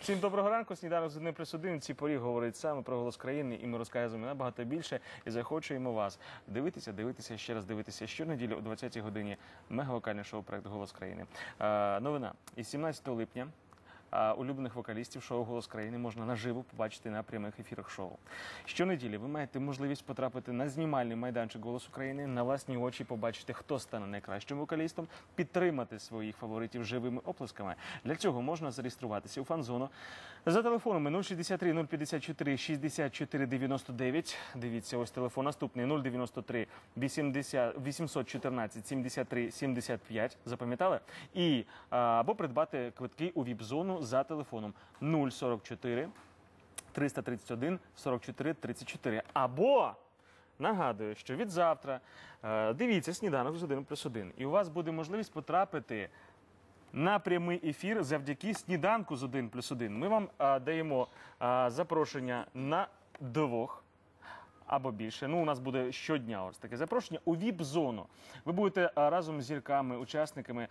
Всім доброго ранку. Сніданок з одним плюс один. Ці порі говорить саме про голос країни, і ми розказуємо набагато більше і захочуємо вас дивитися, дивитися ще раз дивитися щонеділі о 20-й годині. Мегавокальне шоу проект Голос країни. Е, новина із 17 липня. А улюблених вокалістів шоу Голос країни можна наживо побачити на прямих ефірах шоу. Щонеділі ви маєте можливість потрапити на знімальний майданчик Голос України, на власні очі побачити, хто стане найкращим вокалістом, підтримати своїх фаворитів живими оплесками. Для цього можна зареєструватися у фан-зону за телефонами 063 054 64 99. Дивіться, ось телефон наступний 093 80 814 73 75. Запам'ятали? І або придбати квитки у віп-зону за телефоном 044 331 44 34. Або нагадую, що від завтра е, дивіться сніданок з 1 плюс 1. І у вас буде можливість потрапити на прямий ефір завдяки сніданку з 1 плюс 1. Ми вам а, даємо а, запрошення на двох. Або більше. Ну, у нас буде щодня ось таке запрошення у ВІП-зону. Ви будете разом з зірками, учасниками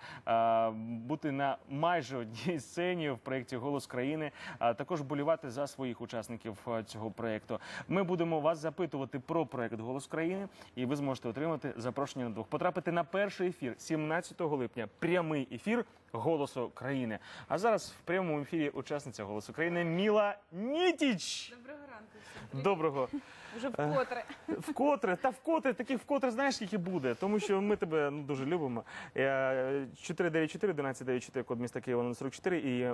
бути на майже одній сцені в проєкті Голос країни, а також болівати за своїх учасників цього проєкту. Ми будемо вас запитувати про проєкт Голос країни, і ви зможете отримати запрошення на двох. Потрапити на перший ефір 17 липня. Прямий ефір Голосу країни. А зараз в прямому ефірі учасниця Голосу країни Міла Нітіч. Доброго ранку всім. Доброго. Вже вкотре. Вкотре, та вкотре, таких вкотре знаєш, скільки буде, тому що ми тебе ну, дуже любимо. Е, 494 1194 код міста Києва 044 і е,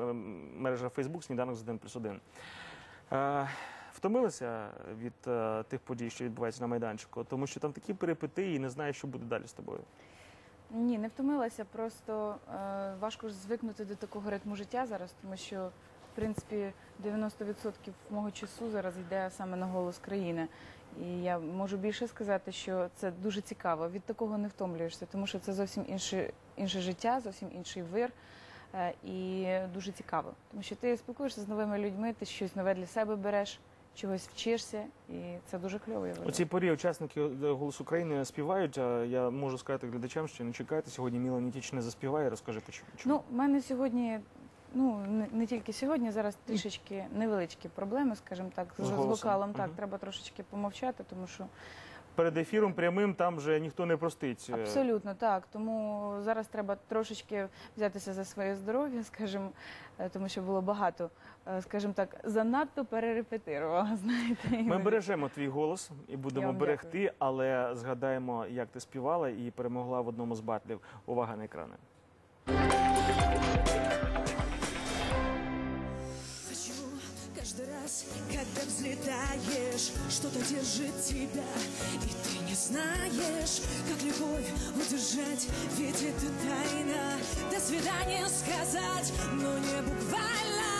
мережа Фейсбук сніданок з 1 плюс 1. Е, Втомилася від е, тих подій, що відбуваються на майданчику, тому що там такі перипетії і не знаєш, що буде далі з тобою. Ні, не втомилася. Просто е, важко ж звикнути до такого ритму життя зараз, тому що в принципі 90% мого часу зараз йде саме на голос країни. І я можу більше сказати, що це дуже цікаво. Від такого не втомлюєшся, тому що це зовсім інше, інше життя, зовсім інший вир. Е, і дуже цікаво, тому що ти спілкуєшся з новими людьми, ти щось нове для себе береш, чогось вчишся, і це дуже кльово. У цій порі учасники «Голосу України» співають. А я можу сказати глядачам, що не чекайте. Сьогодні Міла Нітіч не заспіває. Розкажи, почому. Ну, в мене сьогодні, ну не, не тільки сьогодні, зараз трішечки невеличкі проблеми, скажімо так, з, З вокалом. Так, Мгм. треба трошечки помовчати, тому що Перед ефіром прямим там вже ніхто не простить. Е, абсолютно так. Тому зараз треба трошечки взятися за своє здоров'я, скажімо, е, тому що було багато, е, скажімо так, занадто перерепетирувала. Знаєте, Ми бережемо твій голос і будемо берегти, але згадаємо, як ти співала і перемогла в одному з батлів. Увага на екрани. Каждый раз, когда взлетаешь, что-то держит тебя, и ты не знаешь, как любовь удержать, ведь это тайна. До свидания сказать, но не буквально.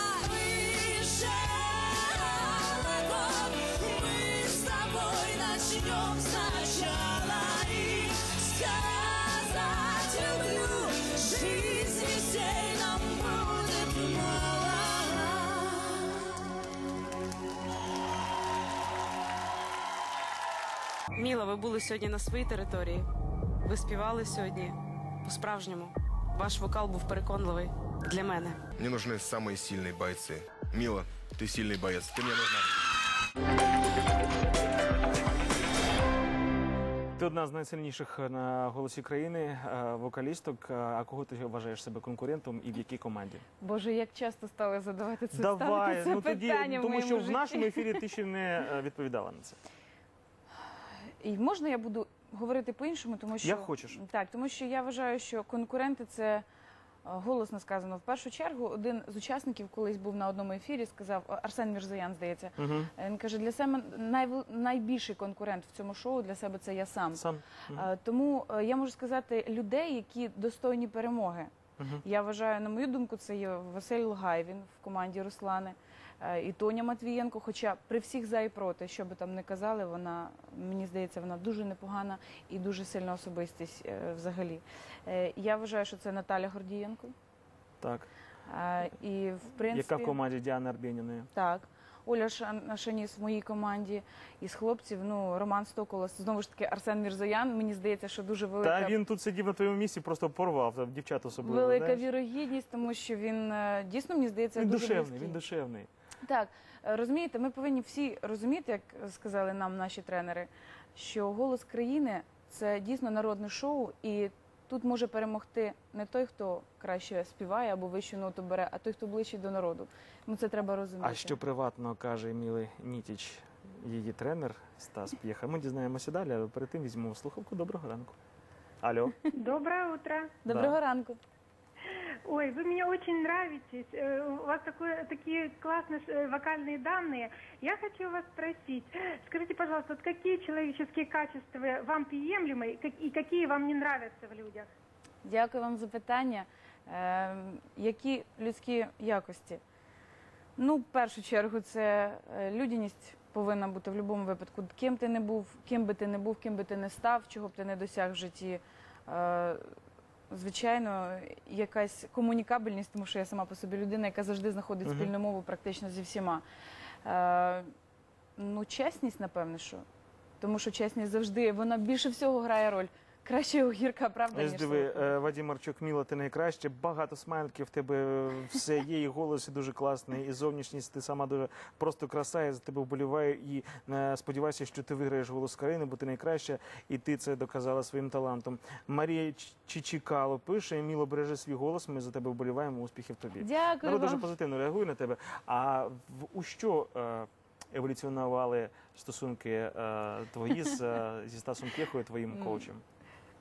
Міла, ви були сьогодні на своїй території. Ви співали сьогодні по-справжньому. Ваш вокал був переконливий для мене. Мне нужны самые сильные бойцы. Мила, ты сильный боец. Ты мне нужна. Ти одна з найсильніших на голосі країни е, вокалісток. Е, А кого ти вважаєш себе конкурентом і в якій команді? Боже, як часто стали задавати це Давай, ставити це ну тоді питання в тому, моєму що в житті. нашому ефірі ти ще не е, відповідала на це. І можна я буду говорити по-іншому, тому що Як хочеш. Так, тому що я вважаю, що конкуренти це е, голосно сказано. В першу чергу один з учасників колись був на одному ефірі, сказав е, Арсен Мірзаян, здається. Угу. Е, Він каже, для себе найбільший конкурент в цьому шоу для себе це я сам. Сам. Тому я можу сказати людей, які достойні перемоги. Я вважаю, на мою думку, це є Василь Лугай, він в команді Руслани, е, і Тоня Матвієнко. Хоча при всіх за і проти, що би там не казали, вона мені здається, вона дуже непогана і дуже сильна особистість е, взагалі. Е, Я вважаю, що це Наталя Гордієнко. Так. І в принципі, Яка в команді Діани Арбєніної? так. Оля Шан- Шаніс в моїй команді. Із хлопців, ну, Роман Стоколос, знову ж таки, Арсен Мірзоян. Мені здається, що дуже велика Та він тут сидів на твоєму місці, просто порвав там дівчат особливо. велика знаєш. вірогідність, тому що він е, дійсно мені здається Він дуже душевний, близький. він душевний. Так, е, розумієте, ми повинні всі розуміти, як сказали нам наші тренери, що голос країни це дійсно народне шоу, і тут може перемогти не той, хто краще співає або вищу ноту бере, а той, хто ближчий до народу. Ну це треба розуміти. А що приватно каже Міли Нітіч, її тренер Стас П'єха. Ми дізнаємося далі, але перед тим візьмемо слухавку. Доброго ранку. Алло. Доброе утро. Доброго ранку. Ой, вы мне очень нравитесь. Э, У вас такое, такие классные э, вокальные данные. Я хочу вас спросить, скажите, пожалуйста, вот какие человеческие качества вам приемлемы и как- и какие вам не нравятся в людях? Дякую вам за питання. Е, які людські якості? Ну, в першу чергу, це е, людяність повинна бути в будь-якому випадку. Ким ти не був, ким би ти не був, ким би ти не став, чого б ти не досяг в житті. Е, звичайно, якась комунікабельність, тому що я сама по собі людина, яка завжди знаходить Мгм. спільну мову практично зі всіма. Е, ну, чесність, напевне, що. Тому що чесність завжди вона більше всього грає роль. Краще огірка, правда, Ось ніж диви, солодкого. е, Вадим Марчук, Міла, ти найкраще. Багато смайликів в тебе все є, і голос дуже класний, і зовнішність ти сама дуже просто краса. Я за тебе вболіваю і е, сподіваюся, що ти виграєш голос країни, бо ти найкраща, і ти це доказала своїм талантом. Марія Чичікало пише: Міло бережи свій голос. Ми за тебе вболіваємо. Успіхів тобі. Дякую Народ дуже позитивно реагує на тебе. А в у що е, еволюціонували стосунки е, твої з, е, зі Стасом Пєхою, твоїм коучем?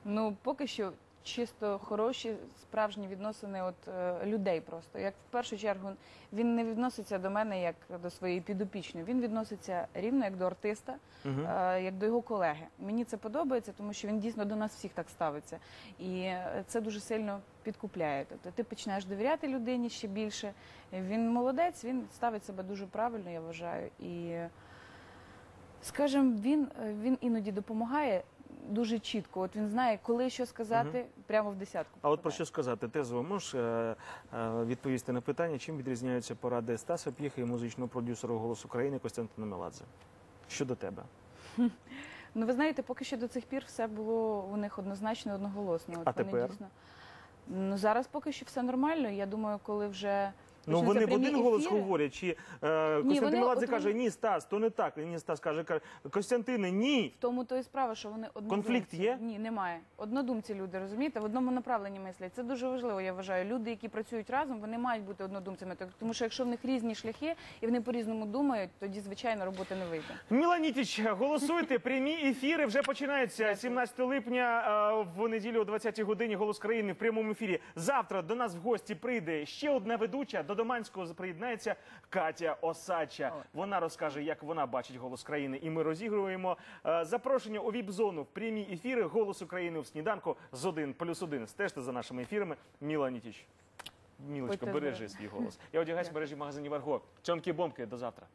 Ну, поки що чисто хороші, справжні відносини от е, людей просто. Як в першу чергу він не відноситься до мене як до своєї підопічної. Він відноситься рівно як до артиста, Мгм. е, як до його колеги. Мені це подобається, тому що він дійсно до нас всіх так ставиться. І е, це дуже сильно підкупляє. Тобто ти починаєш довіряти людині ще більше. Він молодець, він ставить себе дуже правильно, я вважаю. І, скажімо, він, е, він іноді допомагає. Дуже чітко, от він знає, коли що сказати, прямо в десятку. А от про попадає. що сказати? Тезово можеш е, е, відповісти на питання, чим відрізняються поради Стаса П'єха і музичного продюсера «Голос України» Костянтина Меладзе? Щодо тебе. Ну, ви знаєте, поки що до цих пір все було у них однозначно одноголосно. От А вони тепер? дійсно. Ну зараз поки що все нормально. Я думаю, коли вже Ну вони в прямі один голос ефіри- говорять, чи е, Костянтин вони Меладзе каже, ні, Стас, то не так. Ні, Стас каже, каже, Костянтине, ні. В тому то і справа, що вони однодумці. Конфлікт є? Ні, немає. Однодумці люди, розумієте, в одному направленні мислять. Це дуже важливо, я вважаю. Люди, які працюють разом, вони мають бути однодумцями. Так- Тому що якщо в них різні шляхи і вони по-різному думають, тоді звичайно роботи не вийде. Міла Нітіч, голосуйте. Прямі ефіри вже починаються 17 липня е, в неділю о 20 годині. Голос країни в прямому ефірі. Завтра до нас в гості прийде ще одна ведуча. До Доманського приєднається Катя Осача. Вона розкаже, як вона бачить голос країни. І ми розігруємо е, запрошення у віп-зону в прямі ефіри Голос України в сніданку з 1 плюс 1. Стежте за нашими ефірами. Міла Нітіч. Мілочка, Будьте бережи свій голос. Я одягаюсь в мережі магазинів Арго. Чонки бомки до завтра.